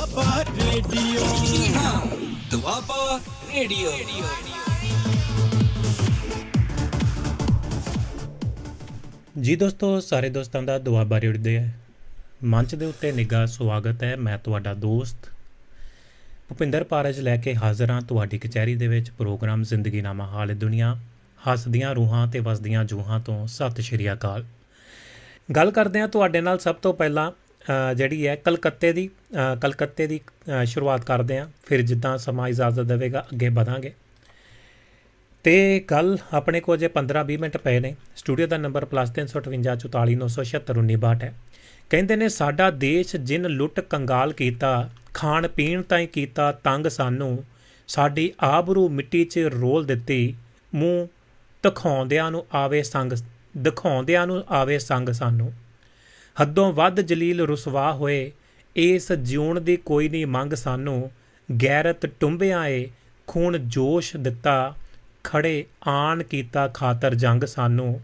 Doaba radio. Doaba radio. ਜੀ ਦੋਸਤੋ, ਸਾਰੇ ਦੋਸਤਾਂ ਦਾ ਦੁਆਬਾ ਰੇਡੀਓ ਦੇ ਮੰਚ ਦੇ ਉੱਤੇ ਨਿੱਘਾ ਸਵਾਗਤ ਹੈ। ਮੈਂ ਤੁਹਾਡਾ ਦੋਸਤ ਭੁਪਿੰਦਰ ਪਾਰਜ ਲੈ ਕੇ ਹਾਜ਼ਰ ਹਾਂ ਤੁਹਾਡੀ ਕਚਹਿਰੀ ਦੇ ਵਿੱਚ ਪ੍ਰੋਗਰਾਮ ਜ਼ਿੰਦਗੀਨਾਮਾ ਹਾਲ ਦੁਨੀਆ, ਹੱਸਦੀਆਂ ਰੂਹਾਂ ਤੇ ਵਸਦੀਆਂ ਜੂਹਾਂ ਤੋਂ ਸਤਿ ਸ਼੍ਰੀ ਅਕਾਲ। ਗੱਲ ਕਰਦੇ ਹਾਂ ਤੁਹਾਡੇ ਨਾਲ ਸਭ ਤੋਂ ਪਹਿਲਾਂ ਜਿਹੜੀ ਹੈ ਕਲਕੱਤੇ ਦੀ ਕਲਕੱਤੇ ਦੀ ਸ਼ੁਰੂਆਤ ਕਰਦੇ ਹਾਂ। ਫਿਰ ਜਿੱਦਾਂ ਸਮਾਂ ਇਜਾਜ਼ਤ ਦੇਵੇਗਾ, ਅੱਗੇ ਵਧਾਂਗੇ। ਤੇ ਗੱਲ ਆਪਣੇ ਕੋਲ ਜੇ 15-20 ਮਿੰਟ ਪਏ ਨੇ। ਸਟੂਡੀਓ ਦਾ ਨੰਬਰ +358 ਹੈ। ਕਹਿੰਦੇ ਨੇ, ਸਾਡਾ ਦੇਸ਼ ਜਿਨ ਲੁੱਟ ਕੰਗਾਲ ਕੀਤਾ, ਖਾਣ ਪੀਣ ਤਾਈਂ ਕੀਤਾ ਤੰਗ ਸਾਨੂੰ, ਸਾਡੀ ਆਬਰੂ ਮਿੱਟੀ 'ਚ ਰੋਲ ਦਿੱਤੀ, ਮੂੰਹ ਦਿਖਾਉਂਦਿਆਂ ਨੂੰ ਆਵੇ ਸੰਗ ਦਿਖਾਉਂਦਿਆਂ ਨੂੰ ਆਵੇ ਸੰਗ ਸਾਨੂੰ। ਹੱਦੋਂ ਵੱਧ ਜਲੀਲ ਰੁਸਵਾ ਹੋਏ, ਇਸ ਜਿਉਣ ਦੀ ਕੋਈ ਨਹੀਂ ਮੰਗ ਸਾਨੂੰ, ਗੈਰਤ ਟੁੰਬਿਆਂ ਏ, ਖੂਨ ਜੋਸ਼ ਦਿੱਤਾ, ਖੜੇ ਆਣ ਕੀਤਾ ਖਾਤਰ ਜੰਗ ਸਾਨੂੰ।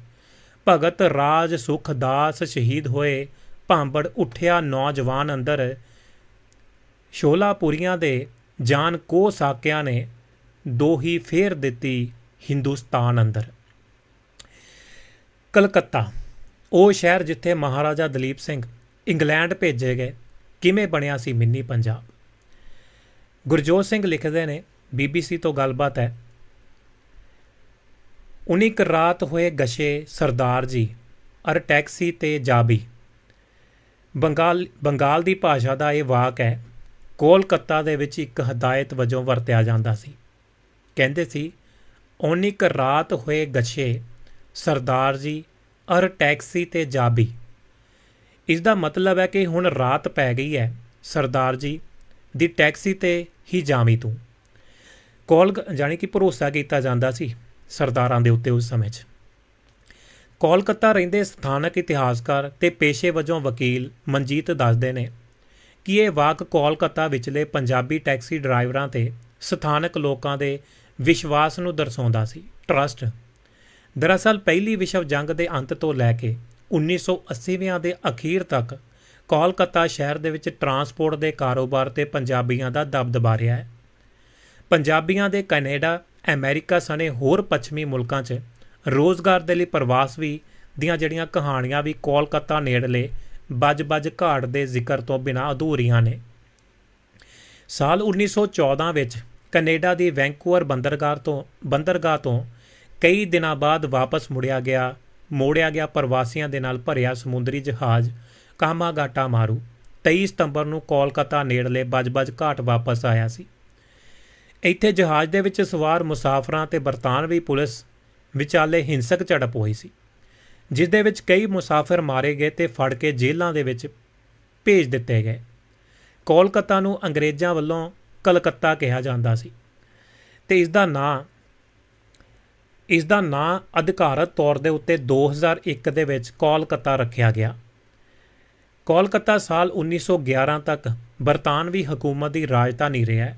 ਭਗਤ ਰਾਜ ਸੁਖਦਾਸ ਸ਼ਹੀਦ ਹੋਏ, ਭਾਂਬੜ ਉੱਠਿਆ ਨੌਜਵਾਨ ਅੰਦਰ। ਸ਼ੋਲਾਪੁਰੀਆਂ ਦੇ ਜਾਨ ਕੋ ਸਾਕਿਆਂ ਨੇ ਦੋਹੀ ਫੇਰ ਦਿੱਤੀ ਹਿੰਦੁਸਤਾਨ ਅੰਦਰ। ਕਲਕੱਤਾ ਉਹ ਸ਼ਹਿਰ ਜਿੱਥੇ ਮਹਾਰਾਜਾ ਦਲੀਪ ਸਿੰਘ ਇੰਗਲੈਂਡ ਭੇਜੇ ਗਏ, ਕਿਵੇਂ ਬਣਿਆ ਸੀ ਮਿੰਨੀ ਪੰਜਾਬ? ਗੁਰਜੋਤ ਸਿੰਘ ਲਿਖਦੇ ਨੇ ਬੀਬੀਸੀ ਤੋਂ ਗੱਲਬਾਤ ਹੈ। ਉਨੀ ਕ ਰਾਤ ਹੋਏ ਗਸ਼ੇ ਸਰਦਾਰ ਜੀ, ਅਰ ਟੈਕਸੀ ਤੇ ਜਾਬੀ ਬੰਗਾਲ ਬੰਗਾਲ ਦੀ ਭਾਸ਼ਾ ਦਾ ਇਹ ਵਾਕ ਹੈ, ਕੋਲਕਾਤਾ ਦੇ ਵਿੱਚ ਇੱਕ ਹਦਾਇਤ ਵਜੋਂ ਵਰਤਿਆ ਜਾਂਦਾ ਸੀ। ਕਹਿੰਦੇ ਸੀ, ਉਨੀ ਕ ਰਾਤ ਹੋਏ ਗਸ਼ੇ ਸਰਦਾਰ ਜੀ ਅਰ ਟੈਕਸੀ ਤੇ ਜਾਬੀ ਇਸ ਦਾ ਮਤਲਬ ਹੈ ਕਿ ਹੁਣ ਰਾਤ ਪੈ ਗਈ ਹੈ, ਸਰਦਾਰ ਜੀ, ਦੀ ਟੈਕਸੀ ਤੇ ਹੀ ਜਾਵੀਂ ਤੂੰ। ਕੋਲ ਜਾਣੀ ਕਿ ਭਰੋਸਾ ਕੀਤਾ ਜਾਂਦਾ ਸੀ ਸਰਦਾਰਾਂ ਦੇ ਉੱਤੇ ਉਸ ਸਮੇਂ 'ਚ। ਕੋਲਕਾਤਾ ਰਹਿੰਦੇ ਸਥਾਨਕ ਇਤਿਹਾਸਕਾਰ ਤੇ ਪੇਸ਼ੇ ਵਜੋਂ ਵਕੀਲ ਮਨਜੀਤ ਦੱਸਦੇ ਨੇ ਕਿ ਇਹ ਵਾਕ ਕੋਲਕਾਤਾ ਵਿਚਲੇ ਪੰਜਾਬੀ ਟੈਕਸੀ ਡਰਾਈਵਰਾਂ ਤੇ ਸਥਾਨਕ ਲੋਕਾਂ ਦੇ ਵਿਸ਼ਵਾਸ ਨੂੰ ਦਰਸਾਉਂਦਾ ਸੀ, ਟਰਸਟ। ਦਰਅਸਲ ਪਹਿਲੀ ਵਿਸ਼ਵ ਜੰਗ ਦੇ ਅੰਤ ਤੋਂ ਲੈ ਕੇ 1980ਵਿਆਂ ਦੇ ਅਖੀਰ ਤੱਕ ਕੋਲਕਾਤਾ ਸ਼ਹਿਰ ਦੇ ਵਿੱਚ ਟਰਾਂਸਪੋਰਟ ਦੇ ਕਾਰੋਬਾਰ ਤੇ ਪੰਜਾਬੀਆਂ ਦਾ ਦਬਦਬਾ ਰਿਹਾ ਹੈ। ਪੰਜਾਬੀਆਂ ਦੇ ਕੈਨੇਡਾ, ਅਮਰੀਕਾ ਸਣੇ ਹੋਰ ਪੱਛਮੀ ਮੁਲਕਾਂ 'ਚ ਰੋਜ਼ਗਾਰ ਦੇ ਲਈ ਪ੍ਰਵਾਸ ਵੀ ਦੀਆਂ ਜਿਹੜੀਆਂ ਕਹਾਣੀਆਂ ਵੀ ਕੋਲਕਾਤਾ ਨੇੜਲੇ ਬੱਜ-ਬੱਜ ਘਾਟ ਦੇ ਜ਼ਿਕਰ ਤੋਂ ਬਿਨਾਂ ਅਧੂਰੀਆਂ ਨੇ। ਸਾਲ 1914 ਵਿੱਚ ਕੈਨੇਡਾ ਦੀ ਵੈਂਕੂਵਰ ਬੰਦਰਗਾਹ ਤੋਂ ਬੰਦਰਗਾਹ ਤੋਂ ਕਈ ਦਿਨਾਂ ਬਾਅਦ ਵਾਪਸ ਮੁੜਿਆ ਗਿਆ, ਮੋੜਿਆ ਗਿਆ ਪ੍ਰਵਾਸੀਆਂ ਦੇ ਨਾਲ ਭਰਿਆ ਸਮੁੰਦਰੀ ਜਹਾਜ਼, ਕਾਮਾਗਾਟਾ ਮਾਰੂ। 23 ਸਤੰਬਰ ਨੂੰ ਕੋਲਕਾਤਾ ਨੇੜਲੇ ਬੱਜ-ਬੱਜ ਘਾਟ ਵਾਪਸ ਆਇਆ ਸੀ। ਇੱਥੇ ਜਹਾਜ਼ ਦੇ ਵਿੱਚ ਸਵਾਰ ਮੁਸਾਫਰਾਂ ਤੇ ਬਰਤਾਨਵੀ ਪੁਲਿਸ ਵਿਚਾਲੇ ਹਿੰਸਕ ਝੜਪ ਹੋਈ ਸੀ ਜਿਸ ਦੇ ਵਿੱਚ ਕਈ ਮੁਸਾਫਰ ਮਾਰੇ ਗਏ ਤੇ ਫੜ ਕੇ ਜੇਲ੍ਹਾਂ ਦੇ ਵਿੱਚ ਭੇਜ ਦਿੱਤੇ ਗਏ। ਕੋਲਕਾਤਾ ਨੂੰ ਅੰਗਰੇਜ਼ਾਂ ਵੱਲੋਂ ਕਲਕੱਤਾ ਕਿਹਾ ਜਾਂਦਾ ਸੀ ਤੇ ਇਸ ਦਾ ਨਾਂ ਇਸ ਦਾ ਨਾਂ ਅਧਿਕਾਰਤ ਤੌਰ ਦੇ ਉੱਤੇ 2001 ਦੇ ਵਿੱਚ ਕੋਲਕਾਤਾ ਰੱਖਿਆ ਗਿਆ। ਕੋਲਕਾਤਾ ਸਾਲ 1911 ਤੱਕ ਬਰਤਾਨਵੀ ਹਕੂਮਤ ਦੀ ਰਾਜਧਾਨੀ ਰਿਹਾ।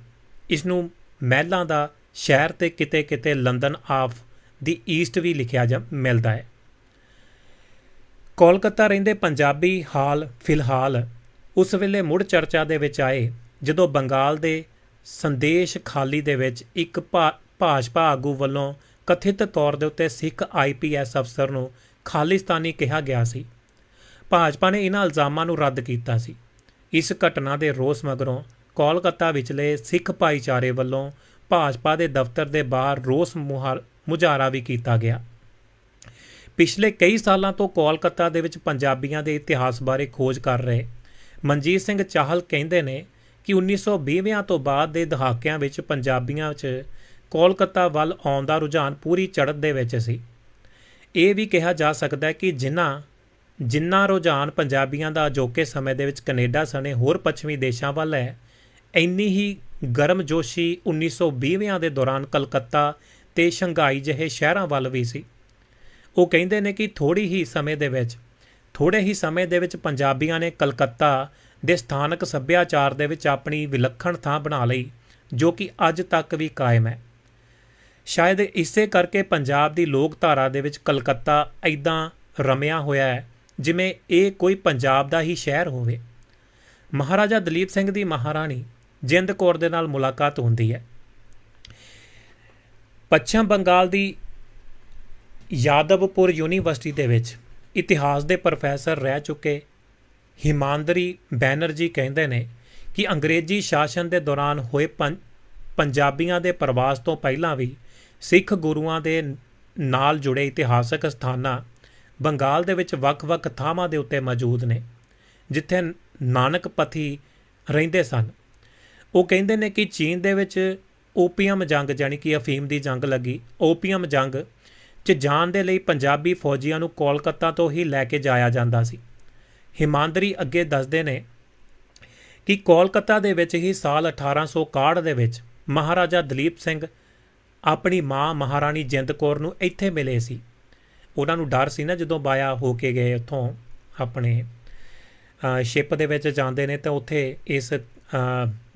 ਇਸ ਨੂੰ ਮਹਿਲਾਂ ਦਾ ਸ਼ਹਿਰ ਤੇ ਕਿਤੇ-ਕਿਤੇ ਲੰਡਨ ਆਫ ਦੀ ਈਸਟ ਵੀ ਲਿਖਿਆ ਜਾ ਮਿਲਦਾ ਹੈ। ਕੋਲਕਾਤਾ ਰਹਿੰਦੇ ਪੰਜਾਬੀ ਹਾਲ ਫਿਲਹਾਲ ਉਸ ਵੇਲੇ ਮੁੜ ਚਰਚਾ ਦੇ ਵਿੱਚ ਆਏ, ਜਦੋਂ ਬੰਗਾਲ ਦੇ ਸੰਦੇਸ਼ ਖਾਲੀ ਦੇ ਵਿੱਚ ਇੱਕ ਭਾ- ਭਾਜਪਾ ਆਗੂ ਵੱਲੋਂ ਕਥਿਤ ਤੌਰ ਦੇ ਉੱਤੇ ਸਿੱਖ ਆਈਪੀਐਸ ਅਫਸਰ ਨੂੰ ਖਾਲਿਸਤਾਨੀ ਕਿਹਾ ਗਿਆ ਸੀ। ਭਾਜਪਾ ਨੇ ਇਹਨਾਂ ਇਲਜ਼ਾਮਾਂ ਨੂੰ ਰੱਦ ਕੀਤਾ ਸੀ। ਇਸ ਘਟਨਾ ਦੇ ਰੋਸ ਮਗਰੋਂ ਕੋਲਕਾਤਾ ਵਿਚਲੇ ਸਿੱਖ ਭਾਈਚਾਰੇ ਵੱਲੋਂ ਭਾਜਪਾ ਦੇ ਦਫ਼ਤਰ ਦੇ ਬਾਹਰ ਰੋਸ ਮੁਹਾਰ- ਮੁਜ਼ਾਹਰਾ ਵੀ ਕੀਤਾ ਗਿਆ। ਪਿਛਲੇ ਕਈ ਸਾਲਾਂ ਤੋਂ ਕੋਲਕਾਤਾ ਦੇ ਵਿੱਚ ਪੰਜਾਬੀਆਂ ਦੇ ਇਤਿਹਾਸ ਬਾਰੇ ਖੋਜ ਕਰ ਰਹੇ ਮਨਜੀਤ ਸਿੰਘ ਚਾਹਲ ਕਹਿੰਦੇ ਨੇ ਕਿ 1920ਵਿਆਂ ਤੋਂ ਬਾਅਦ ਦੇ ਦਹਾਕਿਆਂ ਵਿੱਚ ਪੰਜਾਬੀਆਂ 'ਚ ਕੋਲਕਾਤਾ ਵੱਲ ਆਉਣ ਦਾ ਰੁਝਾਨ ਪੂਰੀ ਚੜ੍ਹਤ ਦੇ ਵਿੱਚ ਸੀ। ਇਹ ਵੀ ਕਿਹਾ ਜਾ ਸਕਦਾ ਹੈ ਕਿ ਜਿਨ੍ਹਾਂ ਜਿੰਨਾ ਰੁਝਾਨ ਪੰਜਾਬੀਆਂ ਦਾ ਅਜੋਕੇ ਸਮੇਂ ਦੇ ਵਿੱਚ ਕੈਨੇਡਾ ਸਣੇ ਹੋਰ ਪੱਛਮੀ ਦੇਸ਼ਾਂ ਵੱਲ ਹੈ, ਇੰਨੀ ਹੀ ਗਰਮਜੋਸ਼ੀ 1920ਵਿਆਂ ਦੇ ਦੌਰਾਨ ਕਲਕੱਤਾ ਤੇ ਸ਼ੰਘਾਈ ਜਿਹੇ ਸ਼ਹਿਰਾਂ ਵੱਲ ਵੀ ਸੀ। ਉਹ ਕਹਿੰਦੇ ਨੇ ਕਿ ਥੋੜੀ ਹੀ ਸਮੇਂ ਦੇ ਵਿੱਚ ਥੋੜੇ ਹੀ ਸਮੇਂ ਦੇ ਵਿੱਚ ਪੰਜਾਬੀਆਂ ਨੇ ਕਲਕੱਤਾ ਦੇ ਸਥਾਨਕ ਸੱਭਿਆਚਾਰ ਦੇ ਵਿੱਚ ਆਪਣੀ ਵਿਲੱਖਣ ਥਾਂ ਬਣਾ ਲਈ, ਜੋ ਕਿ ਅੱਜ ਤੱਕ ਵੀ ਕਾਇਮ ਹੈ। ਸ਼ਾਇਦ ਇਸੇ ਕਰਕੇ ਪੰਜਾਬ ਦੀ ਲੋਕਧਾਰਾ ਦੇ ਵਿੱਚ ਕਲਕੱਤਾ ਐਦਾਂ ਰਮਿਆ ਹੋਇਆ ਹੈ, ਜਿਵੇਂ ਇਹ ਕੋਈ ਪੰਜਾਬ ਦਾ ਹੀ ਸ਼ਹਿਰ ਹੋਵੇ। ਮਹਾਰਾਜਾ ਦਲੀਪ ਸਿੰਘ ਦੀ ਮਹਾਰਾਣੀ ਜਿੰਦ ਕੌਰ ਦੇ ਨਾਲ ਮੁਲਾਕਾਤ ਹੁੰਦੀ ਹੈ। ਪੱਛਮ ਬੰਗਾਲ ਦੀ ਯਾਦਵਪੁਰ ਯੂਨੀਵਰਸਿਟੀ ਦੇ ਵਿੱਚ ਇਤਿਹਾਸ ਦੇ ਪ੍ਰੋਫੈਸਰ ਰਹਿ ਚੁੱਕੇ ਹਿਮਾਂਦਰੀ ਬੈਨਰਜੀ ਕਹਿੰਦੇ ਨੇ ਕਿ ਅੰਗਰੇਜ਼ੀ ਸ਼ਾਸਨ ਦੇ ਦੌਰਾਨ ਹੋਏ ਪੰ- ਪੰਜਾਬੀਆਂ ਦੇ ਪ੍ਰਵਾਸ ਤੋਂ ਪਹਿਲਾਂ ਵੀ ਸਿੱਖ ਗੁਰੂਆਂ ਦੇ ਨਾਲ ਜੁੜੇ ਇਤਿਹਾਸਕ ਸਥਾਨਾਂ ਬੰਗਾਲ ਦੇ ਵਿੱਚ ਵੱਖ-ਵੱਖ ਥਾਵਾਂ ਦੇ ਉੱਤੇ ਮੌਜੂਦ ਨੇ, ਜਿੱਥੇ ਨਾਨਕ ਪਥੀ ਰਹਿੰਦੇ ਸਨ। ਉਹ ਕਹਿੰਦੇ ਨੇ ਕਿ ਚੀਨ ਦੇ ਵਿੱਚ ਓਪੀਅਮ ਜੰਗ ਜਾਨੀ ਕਿ ਅਫੀਮ ਦੀ ਜੰਗ ਲੱਗੀ। ਓਪੀਅਮ ਜੰਗ 'ਚ ਜਾਣ ਦੇ ਲਈ ਪੰਜਾਬੀ ਫੌਜੀਆਂ ਨੂੰ ਕੋਲਕਾਤਾ ਤੋਂ ਹੀ ਲੈ ਕੇ ਜਾਇਆ ਜਾਂਦਾ ਸੀ। ਹਿਮਾਂਦਰੀ ਅੱਗੇ ਦੱਸਦੇ ਨੇ ਕਿ ਕੋਲਕਾਤਾ ਦੇ ਵਿੱਚ ਹੀ ਸਾਲ 1861 ਦੇ ਵਿੱਚ ਮਹਾਰਾਜਾ ਦਲੀਪ ਸਿੰਘ ਆਪਣੀ ਮਾਂ ਮਹਾਰਾਣੀ ਜਿੰਦ ਕੌਰ ਨੂੰ ਇੱਥੇ ਮਿਲੇ ਸੀ। ਉਹਨਾਂ ਨੂੰ ਡਰ ਸੀ ਨਾ ਜਦੋਂ ਬਾਇਆ ਹੋ ਕੇ ਗਏ ਉੱਥੋਂ ਆਪਣੇ ਸ਼ਿਪ ਦੇ ਵਿੱਚ ਜਾਂਦੇ ਨੇ ਤਾਂ ਉੱਥੇ ਇਸ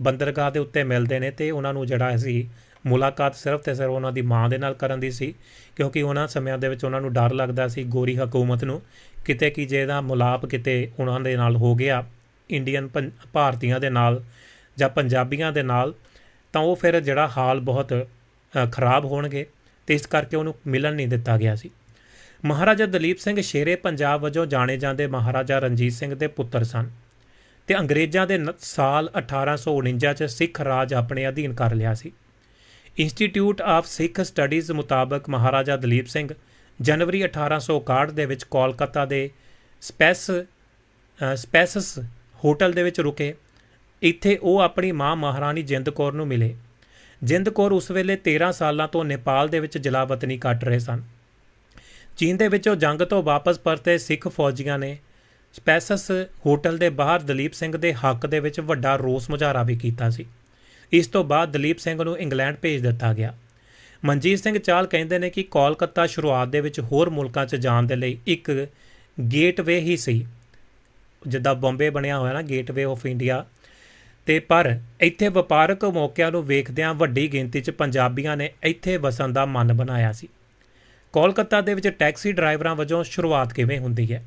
ਬੰਦਰਗਾਹ ਦੇ ਉੱਤੇ ਮਿਲਦੇ ਨੇ ਤੇ ਉਹਨਾਂ ਨੂੰ ਜਿਹੜਾ ਸੀ ਮੁਲਾਕਾਤ ਸਿਰਫ ਤੇ ਸਿਰਫ ਉਹਨਾਂ ਦੀ ਮਾਂ ਦੇ ਨਾਲ ਕਰਨ ਦੀ ਸੀ, ਕਿਉਂਕਿ ਉਹਨਾਂ ਸਮਿਆਂ ਦੇ ਵਿੱਚ ਉਹਨਾਂ ਨੂੰ ਡਰ ਲੱਗਦਾ ਸੀ ਗੋਰੀ ਹਕੂਮਤ ਨੂੰ। ਕਿਤੇ ਕੀ ਜੇ ਦਾ ਮੁਲਾਪ ਕਿਤੇ ਉਹਨਾਂ ਦੇ ਨਾਲ ਹੋ ਗਿਆ, ਇੰਡੀਅਨ ਪੰ- ਭਾਰਤੀਆਂ ਦੇ ਨਾਲ ਜਾਂ ਪੰਜਾਬੀਆਂ ਦੇ ਨਾਲ, ਤਾਂ ਉਹ ਫਿਰ ਜਿਹੜਾ ਹਾਲ ਬਹੁਤ ਖਰਾਬ ਹੋਣਗੇ ਤੇ ਇਸ ਕਰਕੇ ਉਹਨੂੰ ਮਿਲਣ ਨਹੀਂ ਦਿੱਤਾ ਗਿਆ ਸੀ। ਮਹਾਰਾਜਾ ਦਲੀਪ ਸਿੰਘ ਸ਼ੇਰੇ ਪੰਜਾਬ ਵਜੋਂ ਜਾਣੇ ਜਾਂਦੇ ਮਹਾਰਾਜਾ ਰਣਜੀਤ ਸਿੰਘ ਦੇ ਪੁੱਤਰ ਸਨ ਤੇ ਅੰਗਰੇਜ਼ਾਂ ਦੇ ਨ- ਸਾਲ 1849 ਚ ਸਿੱਖ ਰਾਜ ਆਪਣੇ ਅਧੀਨ ਕਰ ਲਿਆ ਸੀ। ਇੰਸਟੀਚਿਊਟ ਆਫ ਸਿੱਖ ਸਟੱਡੀਜ਼ ਮੁਤਾਬਕ ਮਹਾਰਾਜਾ ਦਲੀਪ ਸਿੰਘ ਜਨਵਰੀ 1861 ਦੇ ਵਿੱਚ ਕੋਲਕਾਤਾ ਦੇ ਸਪੈਸ ਅ, ਸਪੈਸਸ ਹੋਟਲ ਦੇ ਵਿੱਚ ਰੁਕੇ। ਇੱਥੇ ਉਹ ਆਪਣੀ ਮਾਂ ਮਹਾਰਾਣੀ ਜਿੰਦ ਕੌਰ ਨੂੰ ਮਿਲੇ। ਜਿੰਦ ਕੌਰ ਉਸ ਵੇਲੇ 13 ਸਾਲਾਂ ਤੋਂ ਨੇਪਾਲ ਦੇ ਵਿੱਚ ਜਲਾਵਤਨੀ ਕੱਟ ਰਹੇ ਸਨ। ਚੀਨ ਦੇ ਵਿੱਚੋਂ ਜੰਗ ਤੋਂ ਵਾਪਸ ਪਰਤੇ ਸਿੱਖ ਫੌਜੀਆਂ ਨੇ ਸਪੈਸਸ ਹੋਟਲ ਦੇ ਬਾਹਰ ਦਲੀਪ ਸਿੰਘ ਦੇ ਹੱਕ ਦੇ ਵਿੱਚ ਵੱਡਾ ਰੋਸ ਮੁਜ਼ਾਹਰਾ ਵੀ ਕੀਤਾ ਸੀ। ਇਸ ਤੋਂ ਬਾਅਦ ਦਲੀਪ ਸਿੰਘ ਨੂੰ ਇੰਗਲੈਂਡ ਭੇਜ ਦਿੱਤਾ ਗਿਆ। ਮਨਜੀਤ ਸਿੰਘ ਚਾਲ ਕਹਿੰਦੇ ਨੇ ਕਿ ਕੋਲਕਾਤਾ ਸ਼ੁਰੂਆਤ ਦੇ ਵਿੱਚ ਹੋਰ ਮੁਲਕਾਂ 'ਚ ਜਾਣ ਦੇ ਲਈ ਇੱਕ ਗੇਟਵੇ ਹੀ ਸੀ। ਜਿੱਦਾਂ ਬੰਬੇ ਬਣਿਆ ਹੋਇਆ ਨਾ, ਗੇਟਵੇ ਆਫ ਇੰਡੀਆ। ਤੇ ਪਰ ਇੱਥੇ ਵਪਾਰਕ ਮੌਕਿਆਂ ਨੂੰ ਵੇਖਦਿਆਂ ਵੱਡੀ ਗਿਣਤੀ 'ਚ ਪੰਜਾਬੀਆਂ ਨੇ ਇੱਥੇ ਵਸਣ ਦਾ ਮਨ ਬਣਾਇਆ ਸੀ। ਕੋਲਕਾਤਾ ਦੇ ਵਿੱਚ ਟੈਕਸੀ ਡਰਾਈਵਰਾਂ ਵਜੋਂ ਸ਼ੁਰੂਆਤ ਕਿਵੇਂ ਹੁੰਦੀ ਹੈ?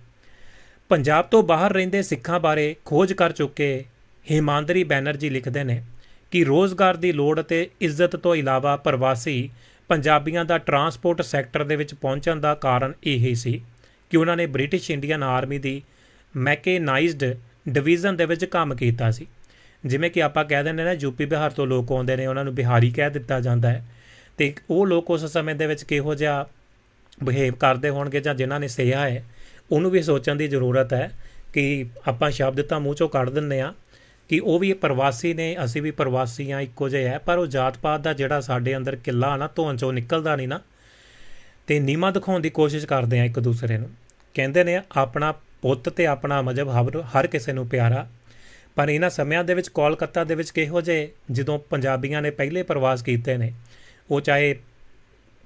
ਪੰਜਾਬ ਤੋਂ ਬਾਹਰ ਰਹਿੰਦੇ ਸਿੱਖਾਂ ਬਾਰੇ ਖੋਜ ਕਰ ਚੁੱਕੇ ਹਿਮਾਂਦਰੀ ਬੈਨਰਜੀ ਲਿਖਦੇ ਨੇ ਕਿ ਰੋਜ਼ਗਾਰ ਦੀ ਲੋੜ ਅਤੇ ਇੱਜ਼ਤ ਤੋਂ ਇਲਾਵਾ ਪ੍ਰਵਾਸੀ ਪੰਜਾਬੀਆਂ ਦਾ ਟਰਾਂਸਪੋਰਟ ਸੈਕਟਰ ਦੇ ਵਿੱਚ ਪਹੁੰਚਣ ਦਾ ਕਾਰਨ ਇਹ ਹੀ ਸੀ ਕਿ ਉਹਨਾਂ ਨੇ ਬ੍ਰਿਟਿਸ਼ ਇੰਡੀਅਨ ਆਰਮੀ ਦੀ ਮੈਕੇਨਾਈਜ਼ਡ ਡਿਵੀਜ਼ਨ ਦੇ ਵਿੱਚ ਕੰਮ ਕੀਤਾ ਸੀ। ਜਿਵੇਂ ਕਿ ਆਪਾਂ ਕਹਿ ਦਿੰਦੇ ਨੇ ਨਾ ਯੂਪੀ ਬਿਹਾਰ ਤੋਂ ਲੋਕ ਆਉਂਦੇ ਨੇ, ਉਹਨਾਂ ਨੂੰ ਬਿਹਾਰੀ ਕਹਿ ਦਿੱਤਾ ਜਾਂਦਾ ਹੈ। ਤੇ ਉਹ ਲੋਕ ਉਸ ਸਮੇਂ ਦੇ ਵਿੱਚ ਕਿਹੋ ਜਿਹਾ ਬਿਹੇਵ ਕਰਦੇ ਹੋਣਗੇ ਜਾਂ ਜਿਨ੍ਹਾਂ ਨੇ ਸਿਆ ਹੈ, ਉਹਨੂੰ ਵੀ ਸੋਚਣ ਦੀ ਜ਼ਰੂਰਤ ਹੈ ਕਿ ਆਪਾਂ ਸ਼ਬਦ ਤਾਂ ਮੂੰਹ ਚੋਂ ਕੱਢ ਦਿੰਨੇ ਆ ਕਿ ਉਹ ਵੀ ਪ੍ਰਵਾਸੀ ਨੇ, ਅਸੀਂ ਵੀ ਪ੍ਰਵਾਸੀ ਆ ਇੱਕੋ ਜਿਹੇ ਹੈ, ਪਰ ਉਹ ਜਾਤ ਪਾਤ ਦਾ ਜਿਹੜਾ ਸਾਡੇ ਅੰਦਰ ਕਿੱਲਾ ਨਾ ਧੋਣ ਚੋਂ ਨਿਕਲਦਾ ਨਹੀਂ ਨਾ, ਤੇ ਨੀਮਾ ਦਿਖਾਉਣ ਦੀ ਕੋਸ਼ਿਸ਼ ਕਰਦੇ ਆ ਇੱਕ ਦੂਸਰੇ ਨੂੰ। ਕਹਿੰਦੇ ਨੇ, ਆਪਣਾ ਪੁੱਤ ਤੇ ਆਪਣਾ ਮਜਬ ਹਰ ਹਰ ਕਿਸੇ ਨੂੰ ਪਿਆਰਾ ਪਰ ਇਹਨਾਂ ਸਮਿਆਂ ਦੇ ਵਿੱਚ ਕੋਲਕਾਤਾ ਦੇ ਵਿੱਚ ਕਿਹੋ ਜਿਹੇ ਜਦੋਂ ਪੰਜਾਬੀਆਂ ਨੇ ਪਹਿਲੇ ਪ੍ਰਵਾਸ ਕੀਤੇ ਨੇ, ਉਹ ਚਾਹੇ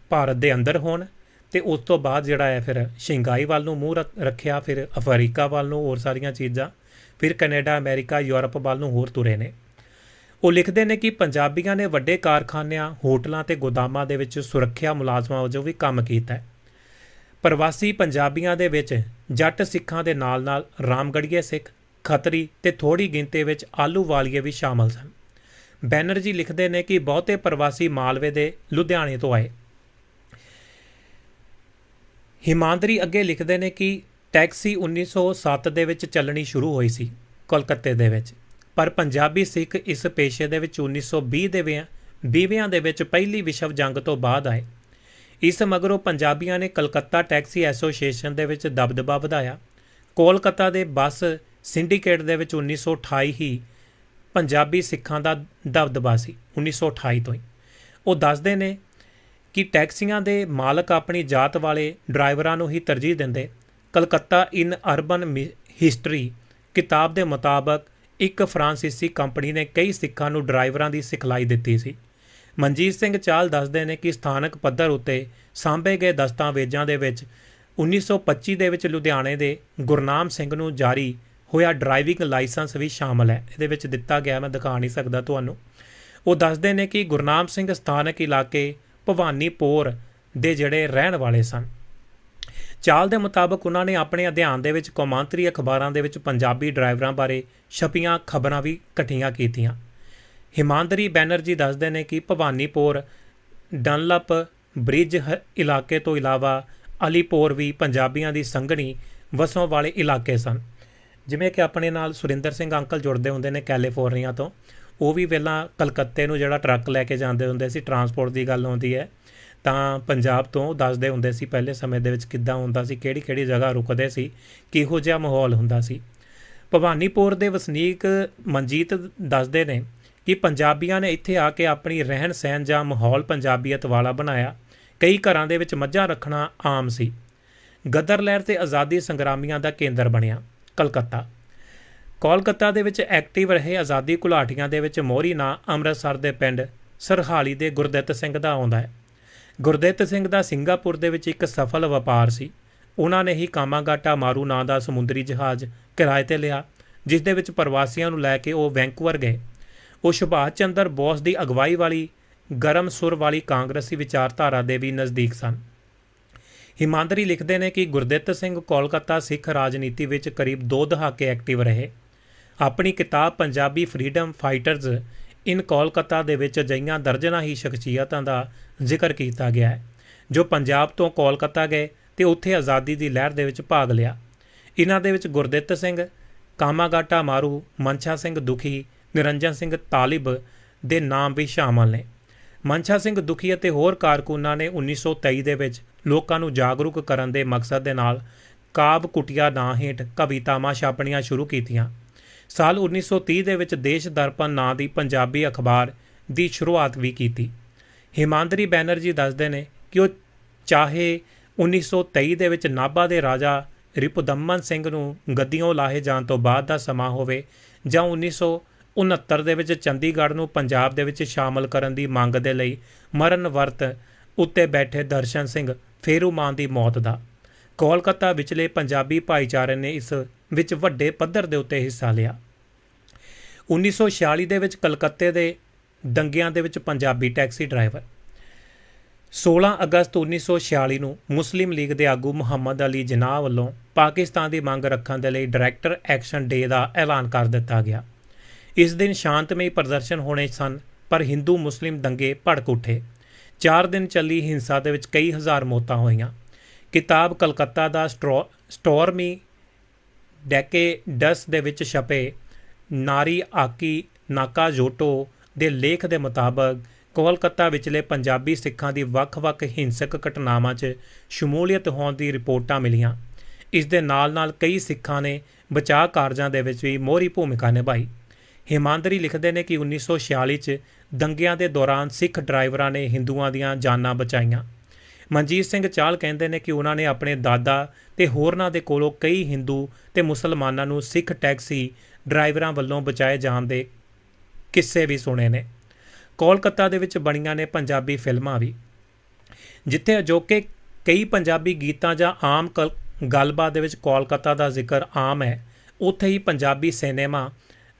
ਭਾਰਤ ਦੇ ਅੰਦਰ ਹੋਣ ਤੇ ਉਸ ਤੋਂ ਬਾਅਦ ਜਿਹੜਾ ਹੈ ਫਿਰ ਸ਼ਿੰਗਾਈ ਵੱਲ ਨੂੰ ਮੂੰਹ ਰੱਖ- ਰੱਖਿਆ, ਫਿਰ ਅਫਰੀਕਾ ਵੱਲ ਨੂੰ ਹੋਰ ਸਾਰੀਆਂ ਚੀਜ਼ਾਂ, ਫਿਰ ਕੈਨੇਡਾ, ਅਮਰੀਕਾ, ਯੂਰਪ ਵੱਲ ਨੂੰ ਹੋਰ ਤੁਰੇ ਨੇ। ਉਹ ਲਿਖਦੇ ਨੇ ਕਿ ਪੰਜਾਬੀਆਂ ਨੇ ਵੱਡੇ ਕਾਰਖਾਨਿਆਂ, ਹੋਟਲਾਂ ਤੇ ਗੋਦਾਮਾਂ ਦੇ ਵਿੱਚ ਸੁਰੱਖਿਆ ਮੁਲਾਜ਼ਮਾਂ ਵਜੋਂ ਵੀ ਕੰਮ ਕੀਤਾ ਹੈ। ਪ੍ਰਵਾਸੀ ਪੰਜਾਬੀਆਂ ਦੇ ਵਿੱਚ ਜੱਟ ਸਿੱਖਾਂ ਦੇ ਨਾਲ-ਨਾਲ ਰਾਮਗੜੀਏ ਸਿੱਖ ਖੱਤਰੀ ਤੇ ਥੋੜੀ ਗਿਣਤੀ ਵਿੱਚ ਆਲੂ ਵਾਲੀਏ ਵੀ ਸ਼ਾਮਲ ਸਨ। ਬੈਨਰਜੀ ਲਿਖਦੇ ਨੇ ਕਿ ਬਹੁਤੇ ਪ੍ਰਵਾਸੀ ਮਾਲਵੇ ਦੇ ਲੁਧਿਆਣੇ ਤੋਂ ਆਏ। ਹਿਮਾਂਦਰੀ ਅੱਗੇ ਲਿਖਦੇ ਨੇ ਕਿ ਟੈਕਸੀ 1907 ਦੇ ਵਿੱਚ ਚੱਲਣੀ ਸ਼ੁਰੂ ਹੋਈ ਸੀ, ਕੋਲਕਾਤੇ ਦੇ ਵਿੱਚ। ਪਰ ਪੰਜਾਬੀ ਸਿੱਖ ਇਸ ਪੇਸ਼ੇ ਦੇ ਵਿੱਚ 1920 ਦੇ ਵਿਆਂ 20ਵਿਆਂ ਦੇ ਵਿੱਚ ਪਹਿਲੀ ਵਿਸ਼ਵ ਜੰਗ ਤੋਂ ਬਾਅਦ ਆਏ। ਇਸ ਮਗਰੋਂ ਪੰਜਾਬੀਆਂ ਨੇ ਕਲਕੱਤਾ ਟੈਕਸੀ ਐਸੋਸੀਏਸ਼ਨ ਦੇ ਵਿੱਚ ਦਬਦਬਾ ਵਧਾਇਆ। ਕੋਲਕਾਤਾ ਦੇ ਬੱਸ ਸਿੰਡੀਕੇਟ ਦੇ ਵਿੱਚ 1928 ਹੀ ਪੰਜਾਬੀ ਸਿੱਖਾਂ ਦਾ ਦਬਦਬਾ ਸੀ 1928 ਤੋਂ ਹੀ। ਉਹ ਦੱਸਦੇ ਨੇ ਕਿ ਟੈਕਸੀਆਂ ਦੇ ਮਾਲਕ ਆਪਣੀ ਜਾਤ ਵਾਲੇ ਡਰਾਈਵਰਾਂ ਨੂੰ ਹੀ ਤਰਜੀਹ ਦਿੰਦੇ। ਕਲਕੱਤਾ ਇਨ ਅਰਬਨ ਹਿਸਟਰੀ ਕਿਤਾਬ ਦੇ ਮੁਤਾਬਕ ਇੱਕ ਫਰਾਂਸੀਸੀ ਕੰਪਨੀ ਨੇ ਕਈ ਸਿੱਖਾਂ ਨੂੰ ਡਰਾਈਵਰਾਂ ਦੀ ਸਿਖਲਾਈ ਦਿੱਤੀ ਸੀ। ਮਨਜੀਤ ਸਿੰਘ ਚਾਲ ਦੱਸਦੇ ਨੇ ਕਿ ਸਥਾਨਕ ਪੱਧਰ ਉੱਤੇ ਸਾਂਭੇ ਗਏ ਦਸਤਾਵੇਜ਼ਾਂ ਦੇ ਵਿੱਚ 1925 ਦੇ ਵਿੱਚ ਲੁਧਿਆਣੇ ਦੇ ਗੁਰਨਾਮ ਸਿੰਘ ਨੂੰ ਜਾਰੀ ਹੋਇਆ ਡਰਾਈਵਿੰਗ ਲਾਇਸੈਂਸ ਵੀ ਸ਼ਾਮਲ ਹੈ। ਇਹਦੇ ਵਿੱਚ ਦਿੱਤਾ ਗਿਆ ਮੈਂ ਦਿਖਾ ਨਹੀਂ ਸਕਦਾ ਤੁਹਾਨੂੰ। ਉਹ ਦੱਸਦੇ ਨੇ ਕਿ ਗੁਰਨਾਮ ਸਿੰਘ ਸਥਾਨਕ ਇਲਾਕੇ ਭਵਾਨੀਪੁਰ ਦੇ ਜਿਹੜੇ ਰਹਿਣ ਵਾਲੇ ਸਨ। ਚਾਲ ਦੇ ਮੁਤਾਬਕ ਉਹਨਾਂ ਨੇ ਆਪਣੇ ਅਧਿਐਨ ਦੇ ਵਿੱਚ ਕੌਮਾਂਤਰੀ ਅਖਬਾਰਾਂ ਦੇ ਵਿੱਚ ਪੰਜਾਬੀ ਡਰਾਈਵਰਾਂ ਬਾਰੇ ਛਪੀਆਂ ਖਬਰਾਂ ਵੀ ਇਕੱਠੀਆਂ ਕੀਤੀਆਂ। ਹਿਮਾਂਦਰੀ ਬੈਨਰਜੀ ਦੱਸਦੇ ਨੇ ਕਿ ਭਵਾਨੀਪੁਰ, ਡਨਲਪ ਬ੍ਰਿਜ ਹ- ਇਲਾਕੇ ਤੋਂ ਇਲਾਵਾ ਅਲੀਪੁਰ ਵੀ ਪੰਜਾਬੀਆਂ ਦੀ ਸੰਘਣੀ ਵਸੋਂ ਵਾਲੇ ਇਲਾਕੇ ਸਨ। ਜਿਵੇਂ ਕਿ ਆਪਣੇ ਨਾਲ ਸੁਰਿੰਦਰ ਸਿੰਘ ਅੰਕਲ ਜੁੜਦੇ ਹੁੰਦੇ ਨੇ ਕੈਲੀਫੋਰਨੀਆ ਤੋਂ, ਉਹ ਵੀ ਪਹਿਲਾਂ ਕਲਕੱਤੇ ਨੂੰ ਜਿਹੜਾ ਟਰੱਕ ਲੈ ਕੇ ਜਾਂਦੇ ਹੁੰਦੇ ਸੀ, ਟਰਾਂਸਪੋਰਟ ਦੀ ਗੱਲ ਆਉਂਦੀ ਹੈ, ਤਾਂ ਪੰਜਾਬ ਤੋਂ ਦੱਸਦੇ ਹੁੰਦੇ ਸੀ ਪਹਿਲੇ ਸਮੇਂ ਦੇ ਵਿੱਚ ਕਿੱਦਾਂ ਹੁੰਦਾ ਸੀ ਕਿਹੜੀ ਕਿਹੜੀ ਜਗ੍ਹਾ ਰੁਕਦੇ ਸੀ, ਕਿਹੋ ਜਿਹਾ ਮਾਹੌਲ ਹੁੰਦਾ ਸੀ। ਭਵਾਨੀਪੁਰ ਦੇ ਵਸਨੀਕ ਮਨਜੀਤ ਦੱਸਦੇ ਨੇ ਕਿ ਪੰਜਾਬੀਆਂ ਨੇ ਇੱਥੇ ਆ ਕੇ ਆਪਣੀ ਰਹਿਣ ਸਹਿਣ ਜਾਂ ਮਾਹੌਲ ਪੰਜਾਬੀਅਤ ਵਾਲਾ ਬਣਾਇਆ। ਕਈ ਘਰਾਂ ਦੇ ਵਿੱਚ ਮੱਝਾਂ ਰੱਖਣਾ ਆਮ ਸੀ। ਗਦਰ ਲਹਿਰ ਤੇ ਆਜ਼ਾਦੀ ਸੰਗਰਾਮੀਆਂ ਦਾ ਕੇਂਦਰ ਬਣਿਆ। ਕਲਕੱਤਾ। ਕੋਲਕਾਤਾ ਦੇ ਵਿੱਚ ਐਕਟਿਵ ਰਹੇ ਆਜ਼ਾਦੀ ਘੁਲਾਟੀਆਂ ਦੇ ਵਿੱਚ ਮੋਹਰੀ ਨਾਂ ਅੰਮ੍ਰਿਤਸਰ ਦੇ ਪਿੰਡ ਸਰਹਾਲੀ ਦੇ ਗੁਰਦਿੱਤ ਸਿੰਘ ਦਾ ਆਉਂਦਾ ਹੈ। ਗੁਰਦਿੱਤ ਸਿੰਘ ਦਾ ਸਿੰਗਾਪੁਰ ਦੇ ਵਿੱਚ ਇੱਕ ਸਫਲ ਵਪਾਰ ਸੀ। ਉਹਨਾਂ ਨੇ ਹੀ ਕਾਮਾਗਾਟਾ ਮਾਰੂ ਨਾਂ ਦਾ ਸਮੁੰਦਰੀ ਜਹਾਜ਼ ਕਿਰਾਏ ਤੇ ਲਿਆ, ਜਿਸ ਦੇ ਵਿੱਚ ਪ੍ਰਵਾਸੀਆਂ ਨੂੰ ਲੈ ਕੇ ਉਹ ਵੈਂਕੂਵਰ ਗਏ। ਉਹ ਸੁਭਾਸ਼ ਚੰਦਰ ਬੋਸ ਦੀ ਅਗਵਾਈ ਵਾਲੀ ਗਰਮ ਸੁਰ ਵਾਲੀ ਕਾਂਗਰਸੀ ਵਿਚਾਰਧਾਰਾ ਦੇ ਵੀ ਨਜ਼ਦੀਕ ਸਨ। ਹਿਮਾਂਦਰੀ ਲਿਖਦੇ ਨੇ ਕਿ ਗੁਰਦਿੱਤ ਸਿੰਘ ਕੋਲਕਾਤਾ ਸਿੱਖ ਰਾਜਨੀਤੀ ਵਿੱਚ ਕਰੀਬ 2 ਦਹਾਕੇ ਐਕਟਿਵ ਰਹੇ। ਆਪਣੀ ਕਿਤਾਬ Punjabi freedom fighters in Kolkata ਦੇ ਵਿੱਚ ਅਜਿਹੀਆਂ ਦਰਜਨਾਂ ਹੀ ਸ਼ਖਸੀਅਤਾਂ ਦਾ ਜ਼ਿਕਰ ਕੀਤਾ ਗਿਆ ਹੈ, ਜੋ ਪੰਜਾਬ ਤੋਂ ਕੋਲਕਾਤਾ ਗਏ ਤੇ ਉੱਥੇ ਆਜ਼ਾਦੀ ਦੀ ਲਹਿਰ ਦੇ ਵਿੱਚ ਭਾਗ ਲਿਆ। ਇਹਨਾਂ ਦੇ ਵਿੱਚ ਗੁਰਦਿੱਤ ਸਿੰਘ, ਕਾਮਾਗਾਟਾ ਮਾਰੂ ਮਨਸ਼ਾ ਸਿੰਘ ਦੁਖੀ, ਨਿਰੰਜਨ ਸਿੰਘ ਤਾਲਿਬ ਦੇ ਨਾਮ ਵੀ ਸ਼ਾਮਲ ਨੇ। ਮਨਸ਼ਾ ਸਿੰਘ ਦੁਖੀ ਅਤੇ ਹੋਰ ਕਾਰਕੁਨਾਂ ਨੇ 1923 ਦੇ ਵਿੱਚ ਲੋਕਾਂ ਨੂੰ ਜਾਗਰੂਕ ਕਰਨ ਦੇ ਮਕਸਦ ਦੇ ਨਾਲ ਕਾਬ ਕੁਟਿਆ ਨਾਂ ਹੇਠ ਕਵਿਤਾਵਾਂ ਛਾਪਣੀਆਂ ਸ਼ੁਰੂ ਕੀਤੀਆਂ। ਸਾਲ 1930 ਦੇ ਵਿੱਚ ਦੇਸ਼ ਦਰਪਣ ਨਾਂ ਦੀ ਪੰਜਾਬੀ ਅਖਬਾਰ ਦੀ ਸ਼ੁਰੂਆਤ ਵੀ ਕੀਤੀ। ਹਿਮਾਂਦਰੀ ਬੈਨਰਜੀ ਦੱਸਦੇ ਨੇ ਕਿ ਉਹ ਚਾਹੇ 1923 ਦੇ ਵਿੱਚ ਨਾਭਾ ਦੇ ਰਾਜਾ ਰਿਪੁਦਮਨ ਸਿੰਘ ਨੂੰ ਗੱਦੀਓਂ ਲਾਹੇ ਜਾਣ ਤੋਂ ਬਾਅਦ ਦਾ ਸਮਾਂ ਹੋਵੇ ਜਾਂ 1969 ਦੇ ਵਿੱਚ ਚੰਡੀਗੜ੍ਹ ਨੂੰ ਪੰਜਾਬ ਦੇ ਵਿੱਚ ਸ਼ਾਮਲ ਕਰਨ ਦੀ ਮੰਗ ਦੇ ਲਈ ਮਰਨ ਵਰਤ ਉੱਤੇ ਬੈਠੇ ਦਰਸ਼ਨ ਸਿੰਘ, ਫੇਰੂ ਮਾਨ ਦੀ ਮੌਤ ਦਾ। ਕੋਲਕਾਤਾ ਵਿਚਲੇ ਪੰਜਾਬੀ ਭਾਈਚਾਰੇ ਨੇ ਇਸ ਵਿੱਚ ਵੱਡੇ ਪੱਧਰ ਦੇ ਉੱਤੇ ਹਿੱਸਾ ਲਿਆ। 1946 ਦੇ ਵਿੱਚ ਕਲਕੱਤੇ ਦੇ ਦੰਗਿਆਂ ਦੇ ਵਿੱਚ ਪੰਜਾਬੀ ਟੈਕਸੀ ਡਰਾਈਵਰ। 16 ਅਗਸਤ 1946 ਨੂੰ ਮੁਸਲਿਮ ਲੀਗ ਦੇ ਆਗੂ ਮੁਹੰਮਦ ਅਲੀ ਜਨਾਹ ਵੱਲੋਂ ਪਾਕਿਸਤਾਨ ਦੀ ਮੰਗ ਰੱਖਣ ਦੇ ਲਈ ਡਾਇਰੈਕਟਰ ਐਕਸ਼ਨ ਡੇ ਦਾ ਐਲਾਨ ਕਰ ਦਿੱਤਾ ਗਿਆ। ਇਸ ਦਿਨ ਸ਼ਾਂਤਮਈ ਪ੍ਰਦਰਸ਼ਨ ਹੋਣੇ ਸਨ, ਪਰ ਹਿੰਦੂ ਮੁਸਲਿਮ ਦੰਗੇ ਭੜਕ ਉੱਠੇ। 4 ਦਿਨ ਚੱਲੀ ਹਿੰਸਾ ਦੇ ਵਿੱਚ ਕਈ ਹਜ਼ਾਰ ਮੌਤਾਂ ਹੋਈਆਂ। ਕਿਤਾਬ ਕਲਕੱਤਾ ਦਾ ਸਟਰੋ- ਸਟੋਰਮੀ ਡੈਕੇ ਡਸ ਦੇ ਵਿੱਚ ਛਪੇ ਨਾਰੀ ਆਕੀ ਨਾਕਾ ਜੋਟੋ ਦੇ ਲੇਖ ਦੇ ਮੁਤਾਬਕ ਕੋਲਕਾਤਾ ਵਿਚਲੇ ਪੰਜਾਬੀ ਸਿੱਖਾਂ ਦੀ ਵੱਖ-ਵੱਖ ਹਿੰਸਕ ਘਟਨਾਵਾਂ 'ਚ ਸ਼ਮੂਲੀਅਤ ਹੋਣ ਦੀ ਰਿਪੋਰਟਾਂ ਮਿਲੀਆਂ। ਇਸ ਦੇ ਨਾਲ-ਨਾਲ ਕਈ ਸਿੱਖਾਂ ਨੇ ਬਚਾਅ ਕਾਰਜਾਂ ਦੇ ਵਿੱਚ ਵੀ ਮੋਹਰੀ ਭੂਮਿਕਾ ਨਿਭਾਈ। ਹਿਮਾਂਦਰੀ ਲਿਖਦੇ ਨੇ ਕਿ 1946 'ਚ ਦੰਗਿਆਂ ਦੇ ਦੌਰਾਨ ਸਿੱਖ ਡਰਾਈਵਰਾਂ ਨੇ ਹਿੰਦੂਆਂ ਦੀਆਂ ਜਾਨਾਂ ਬਚਾਈਆਂ। ਮਨਜੀਤ ਸਿੰਘ ਚਾਲ ਕਹਿੰਦੇ ਨੇ ਕਿ ਉਹਨਾਂ ਨੇ ਆਪਣੇ ਦਾਦਾ ਤੇ ਹੋਰਨਾਂ ਦੇ ਕੋਲੋਂ ਕਈ ਹਿੰਦੂ ਤੇ ਮੁਸਲਮਾਨਾਂ ਨੂੰ ਸਿੱਖ ਟੈਕਸੀ ਡਰਾਈਵਰਾਂ ਵੱਲੋਂ ਬਚਾਏ ਜਾਣ ਦੇ ਕਿੱਸੇ ਵੀ ਸੁਣੇ ਨੇ। ਕੋਲਕਾਤਾ ਦੇ ਵਿੱਚ ਬਣੀਆਂ ਨੇ ਪੰਜਾਬੀ ਫਿਲਮਾਂ ਵੀ। ਜਿੱਥੇ ਅਜੋਕੇ ਕਈ ਪੰਜਾਬੀ ਗੀਤਾਂ ਜਾਂ ਆਮ ਕਲ- ਗੱਲਬਾਤ ਦੇ ਵਿੱਚ ਕੋਲਕਾਤਾ ਦਾ ਜ਼ਿਕਰ ਆਮ ਹੈ, ਉੱਥੇ ਹੀ ਪੰਜਾਬੀ ਸਿਨੇਮਾ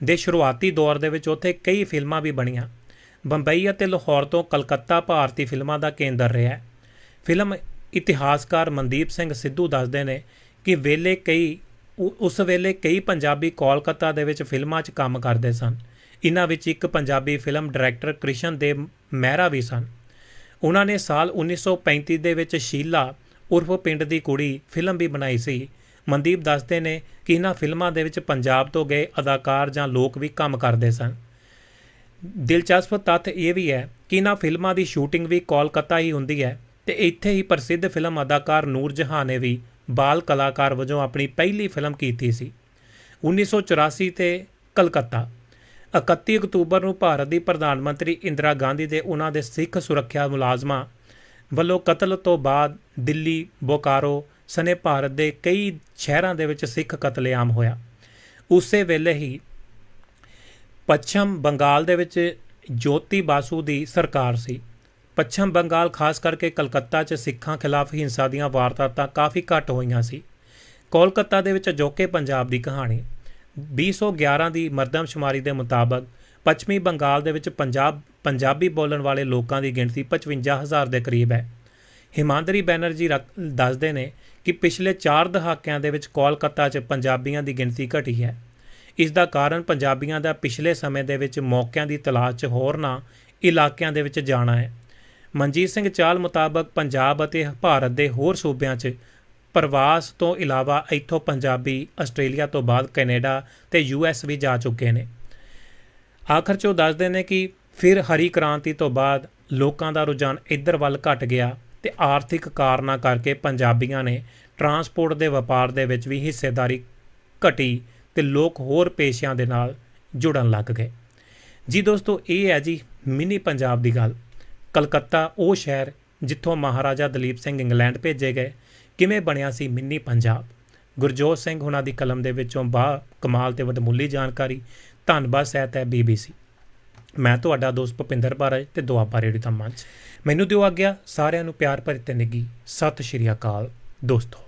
ਦੇ ਸ਼ੁਰੂਆਤੀ ਦੌਰ ਦੇ ਵਿੱਚ ਉੱਥੇ ਕਈ ਫਿਲਮਾਂ ਵੀ ਬਣੀਆਂ। ਬੰਬਈ ਅਤੇ ਲਾਹੌਰ ਤੋਂ ਕਲਕੱਤਾ ਭਾਰਤੀ ਫਿਲਮਾਂ ਦਾ ਕੇਂਦਰ ਰਿਹਾ ਹੈ। ਫਿਲਮ ਇਤਿਹਾਸਕਾਰ ਮਨਦੀਪ ਸਿੰਘ ਸਿੱਧੂ ਦੱਸਦੇ ਨੇ ਕਿ ਵੇਲੇ ਕਈ ਉਸ ਵੇਲੇ ਕਈ ਪੰਜਾਬੀ ਕੋਲਕਾਤਾ ਦੇ ਵਿੱਚ ਫਿਲਮਾਂ 'ਚ ਕੰਮ ਕਰਦੇ ਸਨ। ਇਹਨਾਂ ਵਿੱਚ ਇੱਕ ਪੰਜਾਬੀ ਫਿਲਮ ਡਾਇਰੈਕਟਰ ਕ੍ਰਿਸ਼ਨ ਦੇਵ ਮਹਿਰਾ ਵੀ ਸਨ। ਉਹਨਾਂ ਨੇ ਸਾਲ 1935 ਦੇ ਵਿੱਚ ਸ਼ੀਲਾ ਉਰਫ ਪਿੰਡ ਦੀ ਕੁੜੀ ਫਿਲਮ ਵੀ ਬਣਾਈ ਸੀ। ਮਨਦੀਪ ਦੱਸਦੇ ਨੇ ਕਿ ਇਹਨਾਂ ਫਿਲਮਾਂ ਦੇ ਵਿੱਚ ਪੰਜਾਬ ਤੋਂ ਗਏ ਅਦਾਕਾਰ ਜਾਂ ਲੋਕ ਵੀ ਕੰਮ ਕਰਦੇ ਸਨ। ਦਿਲਚਸਪ ਤੱਥ ਇਹ ਵੀ ਹੈ ਕਿ ਇਹਨਾਂ ਫਿਲਮਾਂ ਦੀ ਸ਼ੂਟਿੰਗ ਵੀ ਕੋਲਕਾਤਾ ਹੀ ਹੁੰਦੀ ਹੈ ਤੇ ਇੱਥੇ ਹੀ ਪ੍ਰਸਿੱਧ ਫਿਲਮ ਅਦਾਕਾਰ ਨੂਰ ਜਹਾਂ ਨੇ ਵੀ ਬਾਲ ਕਲਾਕਾਰ ਵਜੋਂ ਆਪਣੀ ਪਹਿਲੀ ਫਿਲਮ ਕੀਤੀ ਸੀ। 1984 ਤੇ ਕਲਕੱਤਾ। 31 ਅਕਤੂਬਰ ਨੂੰ ਭਾਰਤ ਦੀ ਪ੍ਰਧਾਨ ਮੰਤਰੀ ਇੰਦਰਾ ਗਾਂਧੀ ਦੇ ਉਹਨਾਂ ਦੇ ਸਿੱਖ ਸੁਰੱਖਿਆ ਮੁਲਾਜ਼ਮਾਂ ਵੱਲੋਂ ਕਤਲ ਤੋਂ ਬਾਅਦ ਦਿੱਲੀ, ਬੋਕਾਰੋ ਸਨੇ ਭਾਰਤ ਦੇ ਕਈ ਸ਼ਹਿਰਾਂ ਦੇ ਵਿੱਚ ਸਿੱਖ ਕਤਲੇਆਮ ਹੋਇਆ। ਉਸੇ ਵੇਲੇ ਹੀ ਪੱਛਮ ਬੰਗਾਲ ਦੇ ਵਿੱਚ ਜੋਤੀ ਬਾਸੂ ਦੀ ਸਰਕਾਰ ਸੀ। ਪੱਛਮ ਬੰਗਾਲ ਖਾਸ ਕਰਕੇ ਕਲਕੱਤਾ 'ਚ ਸਿੱਖਾਂ ਖਿਲਾਫ ਹਿੰਸਾ ਦੀਆਂ ਵਾਰਦਾਤਾਂ ਕਾਫੀ ਘੱਟ ਹੋਈਆਂ ਸੀ। ਕੋਲਕਾਤਾ ਦੇ ਵਿੱਚ ਅਜੋਕੇ ਪੰਜਾਬ ਦੀ ਕਹਾਣੀ। 2011 ਦੀ ਮਰਦਮਸ਼ੁਮਾਰੀ ਦੇ ਮੁਤਾਬਕ ਪੱਛਮੀ ਬੰਗਾਲ ਦੇ ਵਿੱਚ ਪੰਜਾਬ, ਪੰਜਾਬੀ ਬੋਲਣ ਵਾਲੇ ਲੋਕਾਂ ਦੀ ਗਿਣਤੀ 55000 ਦੇ ਕਰੀਬ ਹੈ। ਹਿਮਾਂਦਰੀ ਬੈਨਰਜੀ ਰੱਖ- ਦੱਸਦੇ ਨੇ ਕਿ ਪਿਛਲੇ 4 ਦਹਾਕਿਆਂ ਦੇ ਵਿੱਚ ਕੋਲਕਾਤਾ 'ਚ ਪੰਜਾਬੀਆਂ ਦੀ ਗਿਣਤੀ ਘਟੀ ਹੈ। ਇਸ ਦਾ ਕਾਰਨ ਪੰਜਾਬੀਆਂ ਦਾ ਪਿਛਲੇ ਸਮੇਂ ਦੇ ਵਿੱਚ ਮੌਕਿਆਂ ਦੀ ਤਲਾਸ਼ 'ਚ ਹੋਰ ਨਾ ਇਲਾਕਿਆਂ ਦੇ ਵਿੱਚ ਜਾਣਾ ਹੈ। ਮਨਜੀਤ ਸਿੰਘ ਚਾਲ ਮੁਤਾਬਕ ਪੰਜਾਬ ਅਤੇ ਭਾਰਤ ਦੇ ਹੋਰ ਸੂਬਿਆਂ 'ਚ ਪ੍ਰਵਾਸ ਤੋਂ ਇਲਾਵਾ ਇੱਥੋਂ ਪੰਜਾਬੀ ਆਸਟ੍ਰੇਲੀਆ ਤੋਂ ਬਾਅਦ ਕੈਨੇਡਾ ਤੇ ਯੂਐਸ ਵੀ ਜਾ ਚੁੱਕੇ ਨੇ। ਆਖਰ 'ਚ ਉਹ ਦੱਸਦੇ ਨੇ ਕਿ ਫਿਰ ਹਰੀ ਕ੍ਰਾਂਤੀ ਤੋਂ ਬਾਅਦ ਲੋਕਾਂ ਦਾ ਰੁਝਾਨ ਇੱਧਰ ਵੱਲ ਘਟ ਗਿਆ। ਤੇ ਆਰਥਿਕ ਕਾਰਨਾਂ ਕਰਕੇ ਪੰਜਾਬੀਆਂ ਨੇ ਟਰਾਂਸਪੋਰਟ ਦੇ ਵਪਾਰ ਦੇ ਵਿੱਚ ਵੀ ਹਿੱਸੇਦਾਰੀ ਘਟੀ ਤੇ ਲੋਕ ਹੋਰ ਪੇਸ਼ਿਆਂ ਦੇ ਨਾਲ ਜੁੜਨ ਲੱਗ ਗਏ। ਜੀ ਦੋਸਤੋ, ਇਹ ਹੈ ਜੀ ਮਿਨੀ ਪੰਜਾਬ ਦੀ ਗੱਲ। ਕਲਕੱਤਾ, ਉਹ ਸ਼ਹਿਰ ਜਿੱਥੋਂ ਮਹਾਰਾਜਾ ਦਲੀਪ ਸਿੰਘ ਇੰਗਲੈਂਡ ਭੇਜੇ ਗਏ। ਕਿਵੇਂ ਬਣਿਆ ਸੀ ਮਿੰਨੀ ਪੰਜਾਬ? ਗੁਰਜੋਤ ਸਿੰਘ ਹੁਣਾਂ ਦੀ ਕਲਮ ਦੇ ਵਿੱਚੋਂ ਬਾ ਕਮਾਲ ਤੇ ਵਡਮੁੱਲੀ ਜਾਣਕਾਰੀ। ਧੰਨਵਾਦ, ਸਹਿਤ ਹੈ ਬੀਬੀਸੀ। ਮੈਂ ਤੁਹਾਡਾ ਦੋਸਤ ਭੁਪਿੰਦਰ ਭਾਰਜ ਤੇ ਦੁਆਬਾ ਰੇਡੀਓ ਦਾ ਮੰਚ। ਮੈਨੂੰ ਦਿਓ ਆਗਿਆ, ਸਾਰਿਆਂ ਨੂੰ ਪਿਆਰ ਭਰੀ ਤੇ ਨਿੱਗੀ ਸਤਿ ਸ਼੍ਰੀ ਅਕਾਲ ਦੋਸਤੋ।